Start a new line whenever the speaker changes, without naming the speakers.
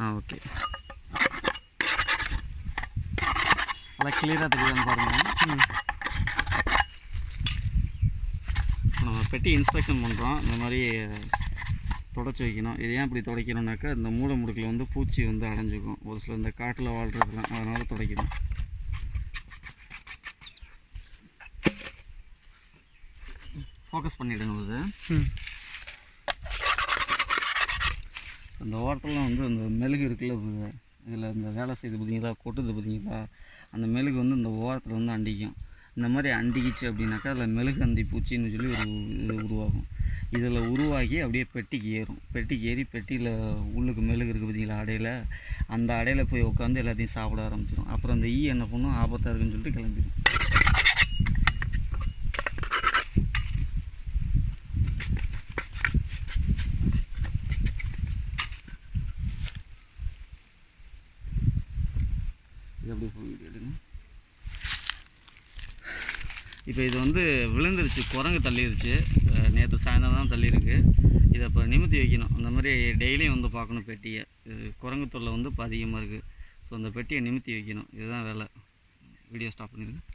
ஆ okay. நல்லா கிளியராக தெரியுதுன்னு பாருங்கள் நம்ம பெட்டி இன்ஸ்பெக்ஷன் பண்ணுறோம் இந்த மாதிரி தொடச்சி வைக்கணும். இது ஏன் இப்படி துடைக்கணும்னாக்கா இந்த மூளை முடுக்கில் வந்து பூச்சி வந்து அடைஞ்சிக்கும். ஒரு சில இந்த காட்டில் வாழ்கிறதுலாம் அதனால் துடைக்கணும். ஃபோக்கஸ் பண்ணிவிடுங்க இது. அந்த ஓரத்தில் வந்து அந்த மெழுகு இருக்குல்ல இதில் இந்த வேலை செய்து பார்த்தீங்களா கொட்டுது பார்த்தீங்களா அந்த மெழுகு வந்து இந்த ஓரத்தில் வந்து அண்டிக்கும். இந்த மாதிரி அண்டிக்கிச்சு அப்படின்னாக்கா அதில் மெழுகு அந்தி பூச்சின்னு சொல்லி ஒரு இது உருவாகும். இதில் உருவாகி அப்படியே பெட்டிக்கு ஏறும். பெட்டிக்கு ஏறி பெட்டியில் உள்ளுக்கு மெழுகு இருக்குது பார்த்தீங்களா அடையில். அந்த அடையில் போய் உட்காந்து எல்லாத்தையும் சாப்பிட ஆரம்பிச்சிடும் அப்புறம் அந்த ஈ என்ன பண்ணும் ஆபத்தாக இருக்குன்னு சொல்லிட்டு கிளம்பிடும் இது அப்படியே வீடியோ எடுங்க. இப்போ இது வந்து விழுந்துருச்சு குரங்கு தள்ளிருச்சு. நேற்று சாயந்தரம் தான் தள்ளியிருக்கு. இதை இப்போ நிமித்தி வைக்கணும். அந்த மாதிரி டெய்லியும் வந்து பார்க்கணும் பெட்டியை. இது குரங்கு தொல்லை வந்து இப்போ அதிகமாக இருக்குது ஸோ அந்த பெட்டியை நிமித்தி வைக்கணும். இதுதான் வேலை. வீடியோ ஸ்டாப் பண்ணிடுங்க.